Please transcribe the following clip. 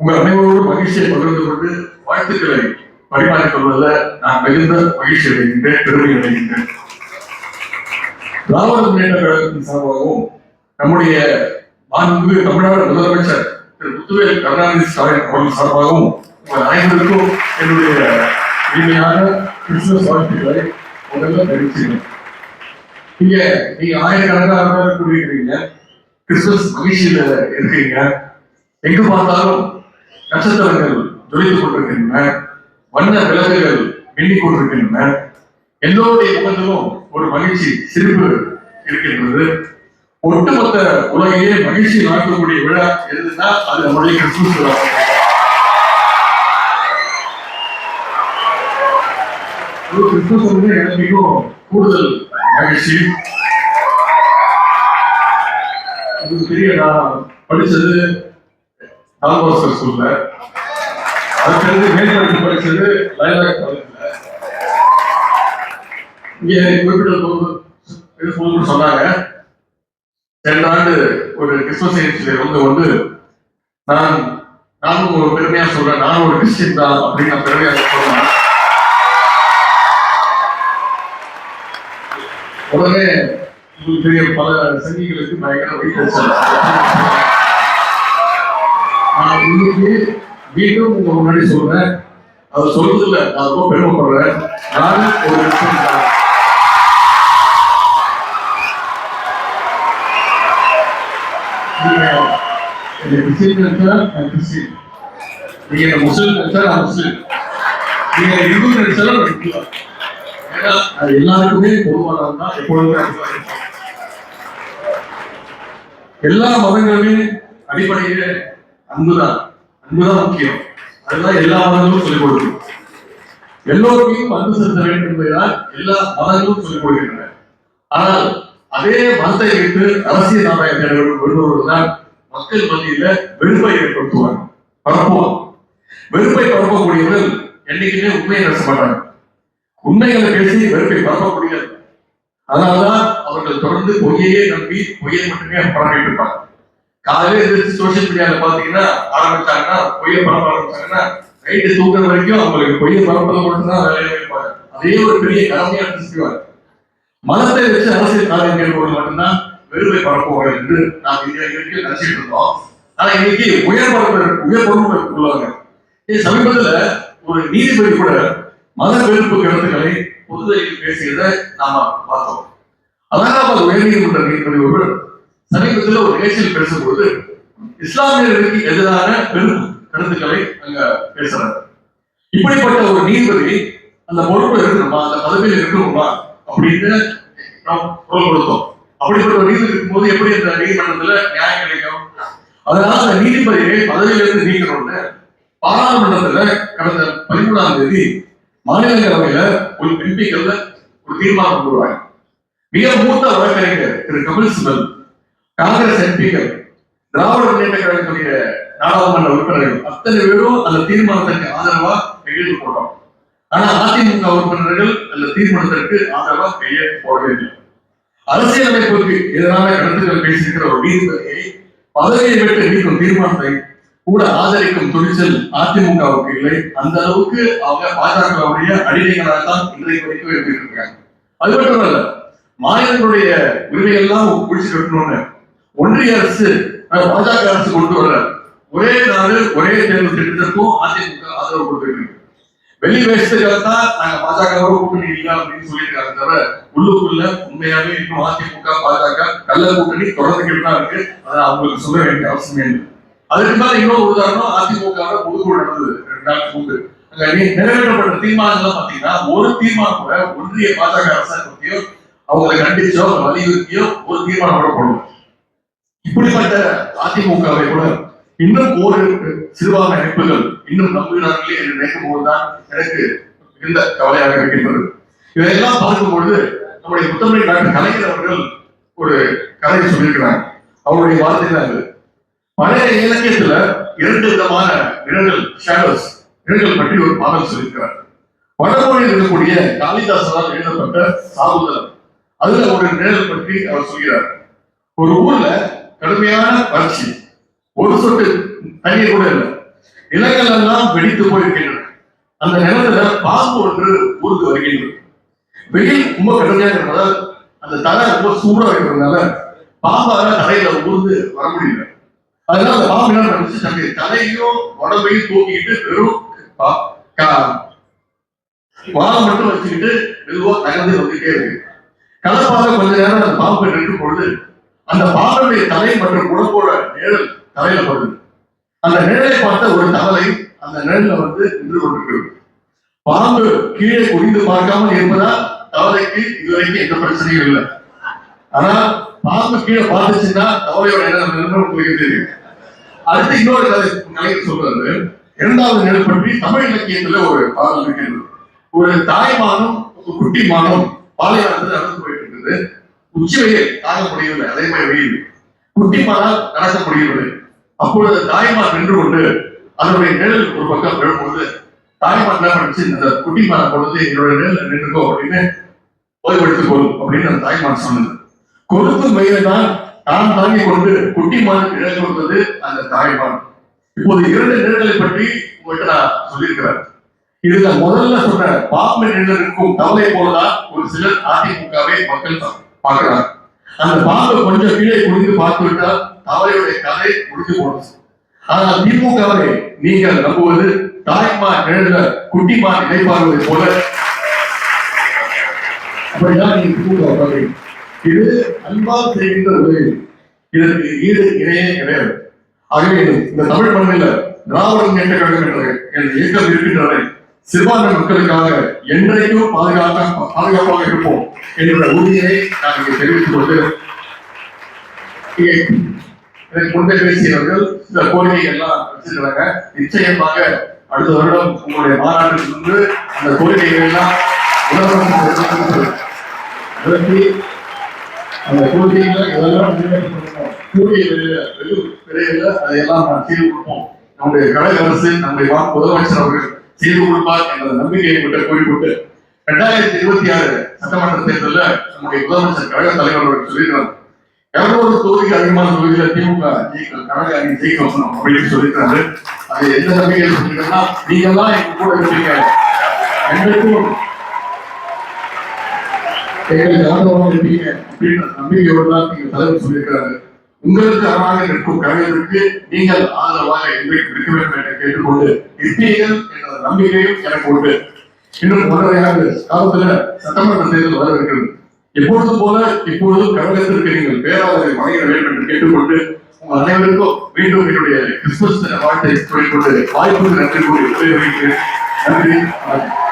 உங்கள் அனைவரோடு மகிழ்ச்சியை பகிர்ந்து கொண்டு வாழ்த்துக்களை பரிமாறிக் கொள்வதில் நான் மிகுந்த மகிழ்ச்சி அடைகின்றேன் பெருமை அடைகின்றேன். திராவிட முன்னேற்ற கழகத்தின் சார்பாகவும் நம்முடைய மாண்பு தமிழ்நாடு முதலமைச்சர் திரு முத்துவேல் கருணாநிதி ஸ்டாலின் அவர்கள் சார்பாகவும் உங்கள் அனைவருக்கும் என்னுடைய இனிமையான கிறிஸ்துமஸ் வாழ்த்துக்களை முதல்ல தெரிவிச்சுக்கிறேன். நீங்க நீங்க ஆயிரக்கணக்கான கூறியிருக்கீங்க கூடியிருக்கிறீங்க கிறிஸ்துமஸ் மகிழ்ச்சியில இருக்கீங்க. எங்கு பார்த்தாலும் நட்சத்திரங்கள் ஜொலித்துக் கொண்டிருக்கின்றன வண்ண விளக்குகள் மின்னிக் கொண்டிருக்கின்றன. எல்லோருடைய முகத்திலும் ஒரு மகிழ்ச்சி சிரிப்பு இருக்கின்றது. ஒட்டுமொத்த உலகையே மகிழ்ச்சி நடக்கக்கூடிய விழா எதுனா அது நம்முடைய கிறிஸ்துமஸ் விழா. கிறிஸ்துமஸ் வந்து எனக்கு மிகவும் கூடுதல் மகிழ்ச்சி. உங்களுக்கு தெரிய நான் படிச்சது டால்பாஸ்கர் சொல்ல அதுக்கடுத்து மேற்படிப்பு படிச்சது லயலா காலேஜ்ல இங்கே குறிப்பிட்ட போது சொன்னாங்க. சென்ற ஆண்டு ஒரு கிறிஸ்துவ நிகழ்ச்சியில வந்து வந்து நான் நானும் ஒரு பெருமையா சொல்றேன். நானும் ஒரு கிறிஸ்டின் தான் அப்படின்னு நான் பெருமையா சொல்றேன். உடனே உங்களுக்கு தெரிய பல சங்கிகளுக்கு பயங்கர வைத்தறிச்சல் நான் இன்னைக்கு மீண்டும் உங்க முன்னாடி சொல்றேன். அது சொல்றதில்ல நான் ரொம்ப பெருமைப்படுறேன். நான் ஒரு விஷயம் நீங்க என்னை நினைச்சா நான் கிறிஸ்டியன். நீங்க என்ன நினைச்சா நான் நீங்க இந்து நான் இந்து. ஏன்னா அது எல்லாருக்குமே பொதுவானது தான். எப்பொழுதுமே எல்லா மதங்களுமே அடிப்படையில அன்புதான். அன்புதான் முக்கியம். அதுதான் எல்லா மதங்களும் சொல்லிக் கொடுக்கும். எல்லோருக்கும் அன்பு செலுத்த வேண்டும் என்பதுதான் எல்லா மதங்களும் சொல்லிக் கொடுக்கின்றன. ஆனால் அதே மதத்தை வைத்து அரசியல் ஆதாயத்தை விடுபவர்கள் தான் மக்கள் மத்தியில வெறுப்பை ஏற்படுத்துவாங்க பரப்புவாங்க வெறுப்பை பரப்பக்கூடியவர்கள் என்னைக்குமே உண்மையை பேச மாட்டாங்க. உண்மைகளை பேசி வெறுப்பை பரப்பக்கூடியது அதனாலதான் அவர்கள் தொடர்ந்து பொய்யையே நம்பி பொய்யை மட்டுமே பரப்பிட்டு இருப்பாங்க. காலையில எதிர்த்து சோசியல் மீடியால பாத்தீங்கன்னா ஆரம்பிச்சாங்கன்னா பொய்ய பரப்ப ஆரம்பிச்சாங்கன்னா நைட்டு தூங்குற வரைக்கும் அவங்களுக்கு பொய்ய பரப்பதை மட்டும்தான் வேலையை வைப்பாங்க அதே ஒரு பெரிய கடமையா செஞ்சுக்குவாங்க மதத்தை வச்சு அரசியல் காரியம் மேற்கொண்டு மட்டும்தான் வெறுமை பரப்புவாங்க என்று நாம் இன்றைக்கு நினைச்சிட்டு இருந்தோம். ஆனா இன்னைக்கு உயர் பரப்பு உயர் பொறுப்பு உள்ளவங்க. சமீபத்துல ஒரு நீதிபதி கூட மத வெறுப்பு கருத்துக்களை பொதுவெளியில் பேசியதை நாம பார்த்தோம். அலகாபாத் உயர்நீதிமன்ற நீதிபதி ஒருவர் சமீபத்தில் ஒரு நிகழ்ச்சியில் பேசும்போது இஸ்லாமியர்களுக்கு எதிரான பெரும் கருத்துக்களை அங்க பேசுறாரு இப்படிப்பட்ட ஒரு நீதிபதி அந்த பொறுப்பு இருக்கணுமா? அந்த பதவியில் இருக்கணுமா? அப்படின்னு நாம் குரல் கொடுத்தோம். அப்படிப்பட்ட ஒரு நீதிபதி இருக்கும்போது எப்படி அந்த நீதிமன்றத்துல நியாயம் கிடைக்கும்? அதனால அந்த நீதிபதியை பதவியிலிருந்து நீக்கணும்னு பாராளுமன்றத்துல கடந்த பதிமூணாம் தேதி மாநிலங்களவையில ஒரு எம்பிக்கள் ஒரு தீர்மானம் கொண்டு மிக மூத்த வழக்கறிஞர் திரு கபில் சிபல் காங்கிரஸ் எம்பிக்கள் திராவிட முன்னேற்ற கழகத்துடைய நாடாளுமன்ற உறுப்பினர்கள் அத்தனை பேரும் அந்த தீர்மானத்திற்கு ஆதரவா கையெழுத்து போட்டோம். ஆனா அதிமுக உறுப்பினர்கள் அந்த தீர்மானத்திற்கு ஆதரவா கையெழுத்து போடவே இல்லை அரசியலமைப்புக்கு எதிரான கருத்துக்கள் பேசியிருக்கிற ஒரு நீதிபதியை பதவியை விட்டு நீக்கும் தீர்மானத்தை கூட ஆதரிக்கும் துணிச்சல் அதிமுகவுக்கு இல்லை. அந்த அளவுக்கு அவங்க பாஜகவுடைய அடிமைகளாக தான் இன்றைக்கு வரைக்கும் இருக்காங்க அது மட்டும் இல்ல மாநிலங்களுடைய உரிமையெல்லாம் குடிச்சு கட்டணும்னு ஒன்றிய அரசு பாஜக அரசு கொண்டு வர ஒரே நாடு ஒரே தேர்வு திட்டத்திற்கும் அதிமுக ஆதரவு கொடுத்துருக்கு வெளி வேஷத்துக்காக தான் நாங்க பாஜகவோட கூட்டணி இல்லை அப்படின்னு சொல்லியிருக்காங்க தவிர உள்ளுக்குள்ள உண்மையாவே இன்னும் அதிமுக பாஜக கள்ள கூட்டணி தொடர்ந்துகிட்டு தான் இருக்கு. அதை அவங்களுக்கு சொல்ல வேண்டிய அவசியம் இல்லை. அதுக்கு மேல இன்னொரு உதாரணம் அதிமுக பொதுக்குழு நடந்தது. ரெண்டு நாளுக்கு முன்பு. அங்க நிறைவேற்றப்பட்ட தீர்மானங்கள் பாத்தீங்கன்னா ஒரு தீர்மானம் கூட ஒன்றிய பாஜக அரசாங்கத்தையோ அவங்களை கண்டிச்சோ வலியுறுத்தியோ ஒரு தீர்மானம் கூட போடணும். இப்படிப்பட்ட அதிமுகவை கூட இன்னும் ஒரு சிறுபான்மை அமைப்புகள் இன்னும் நம்புகிறார்களே என்று நினைக்கும் போதுதான் எனக்கு மிகுந்த கவலையாக இருக்கின்றது. இதையெல்லாம் பார்க்கும் பொழுது நம்முடைய முத்தமிழ் டாக்டர் கலைஞர் அவர்கள் ஒரு கதையை சொல்லியிருக்கிறாங்க அவருடைய வார்த்தை பழைய இலக்கியத்துல இரண்டு விதமான நிழல்கள் ஷேடோஸ் நிழல்கள் பற்றி ஒரு பாடல் சொல்லியிருக்கிறார். வடமொழியில் இருக்கக்கூடிய காளிதாசனால் எழுதப்பட்ட சாகுதலம் அதுல ஒரு நிழல் பற்றி அவர் சொல்கிறார். ஒரு ஊர்ல கடுமையான வறட்சி. ஒரு சொட்டு தண்ணீர் கூட இல்லை. நிலங்கள் எல்லாம் வெடித்து போயிருக்கின்றன. அந்த நிலத்துல பாம்பு ஒன்று ஊருக்கு வருகின்றது. வெயில் ரொம்ப கடுமையாக இருப்பதால் அந்த தலை ரொம்ப சூடா இருக்கிறதுனால பாம்பால தலையில ஊர்ந்து வர முடியல. அதனால அந்த பாம்பு என்ன பண்ணுச்சு? தன்னுடைய தலையையும் உடம்பையும் தூக்கிட்டு வெறும் பா- மட்டும் வச்சுக்கிட்டு மெதுவா தகர்ந்து வந்துட்டே இருக்கு. கலப்பாக கொஞ்ச நேரம் அந்த பாம்பு நின்று பொழுது அந்த பாகனுடைய தலை மற்றும் உடம்போட நிழல் தலையில படுது. அந்த நிழலை பார்த்த ஒரு தவளை அந்த நிழல்ல வந்து நின்று கொண்டிருக்கிறது. பாம்பு கீழே குனிந்து பார்க்காமல் இருப்பதால் தவளைக்கு இதுவரைக்கும் எந்த பிரச்சனையும் இல்லை. ஆனா பாம்பு கீழே பார்த்துச்சுன்னா தவளையோட நிழல் நின்று உங்களுக்கு தெரியும் அடுத்து இன்னொரு கதை கலைஞர் சொல்றாரு. இரண்டாவது நிழல் பற்றி தமிழ் இலக்கியத்துல ஒரு பாடல் இருக்கிறது. ஒரு தாய்மானும் ஒரு குட்டி மானும் பாலைவனத்தில் நடந்து போயிட்டு இருக்குது உச்சி வெயில் தாங்க முடியவில்லை அதே மாதிரி வெயில். குட்டிமானால் நடக்க முடியவில்லை அப்பொழுது தாய்மார் நின்று கொண்டு அதனுடைய நிழல் ஒரு பக்கம் விழும்பொழுது தாய்மார் என்ன பண்ணுச்சு? இந்த குட்டிமார் பொழுது என்னோட நிழல் நின்றுக்கோ அப்படின்னு ஓய்வெடுத்துக் கொள் அப்படின்னு அந்த தாய்மார் சொன்னது. கொடுக்கும் வெயிலை தான் தான் தாங்கி கொண்டு குட்டி மான் நிழல் கொடுத்தது அந்த தாய்மான் இப்போது இரண்டு நிழல்களை பற்றி உங்கள்கிட்ட நான் சொல்லியிருக்கிறேன். இதுல முதல்ல சொன்ன பாம்பு இருக்கும் கவலை போலதான் ஒரு சிலர் அதிமுகவே மக்கள் தான். பார்க்கிறாங்க அந்த பாம்பு கொஞ்சம் கீழே குடிந்து பார்த்து விட்டால் தவளையுடைய கதை முடிஞ்சு போனது ஆனால் திமுகவை நீங்கள் நம்புவது தாய்மா நிழல குட்டிமா நினைப்பார்வதை போல. அப்படிதான் நீங்க திமுக பார்க்கிறீங்க இது அன்பால் செய்கின்ற உதவி இதற்கு ஈடு இணையே கிடையாது. ஆகவே இந்த தமிழ் மண்ணில் திராவிடம் என்ற கழகம் என்ற இயக்கம் இருக்கின்றன சிறுபான்மை மக்களுக்காக என்றைக்கும் பாதுகாக்க பாதுகாப்பாக இருப்போம் என்ற உறுதியை நான் இங்கே தெரிவித்துக் கொண்டு இங்கே முன்பே பேசியவர்கள் சில கோரிக்கைகள் எல்லாம் வச்சிருக்கிறாங்க. நிச்சயமாக அடுத்த வருடம் உங்களுடைய மாநாட்டில் வந்து அந்த கோரிக்கைகள் எல்லாம் உலகம் நிறுத்தி அந்த கோரிக்கைகளை இதெல்லாம் கூடிய விரைவில் அதையெல்லாம் நான் தீர்வு கொடுப்போம். நம்முடைய கழக அரசு நம்முடைய முதலமைச்சர் அவர்கள் செய்து கொடுப்பார் என்ற நம்பிக்கையை விட்டு கூறிவிட்டு இரண்டாயிரத்தி இருபத்தி ஆறு சட்டமன்ற தேர்தலில் நம்முடைய முதலமைச்சர் கழக தலைவர் அவர்கள் சொல்லியிருக்கிறார். இருநூறு தொகுதிக்கு அதிகமான தொகுதியில திமுக ஜெயிக்க கழக அணி ஜெயிக்க அப்படின்னு சொல்லியிருக்காரு அது எந்த நம்பிக்கையில் சொல்லியிருக்காருன்னா நீங்க தான் எங்க கூட இருப்பீங்க. எங்களுக்கும் எங்களுக்கு ஆதரவாக இருப்பீங்க அப்படின்ற நம்பிக்கையோடு தான் நீங்க தலைவர் சொல்லியிருக்கிறாரு. உங்களுக்கு அரணாக இருக்கும் கழகத்திற்கு நீங்கள் ஆதரவாக எங்களுக்கு இருக்க வேண்டும் என்று கேட்டுக்கொண்டு இருப்பீர்கள் என்ற நம்பிக்கையும் எனக்கு உண்டு. இன்னும் ஒன்றரையாக காலத்துல சட்டமன்ற தேர்தல் வர இருக்கிறது எப்பொழுது போல இப்பொழுது கழகத்திற்கு நீங்கள் பேராதரை வழங்கிட வேண்டும் என்று கேட்டுக்கொண்டு உங்கள் அனைவருக்கும் மீண்டும் என்னுடைய கிறிஸ்துமஸ் வாழ்த்தை கூறிக்கொண்டு வாய்ப்புக்கு நன்றி கூறி விடைபெறுகிறேன். நன்றி வணக்கம்.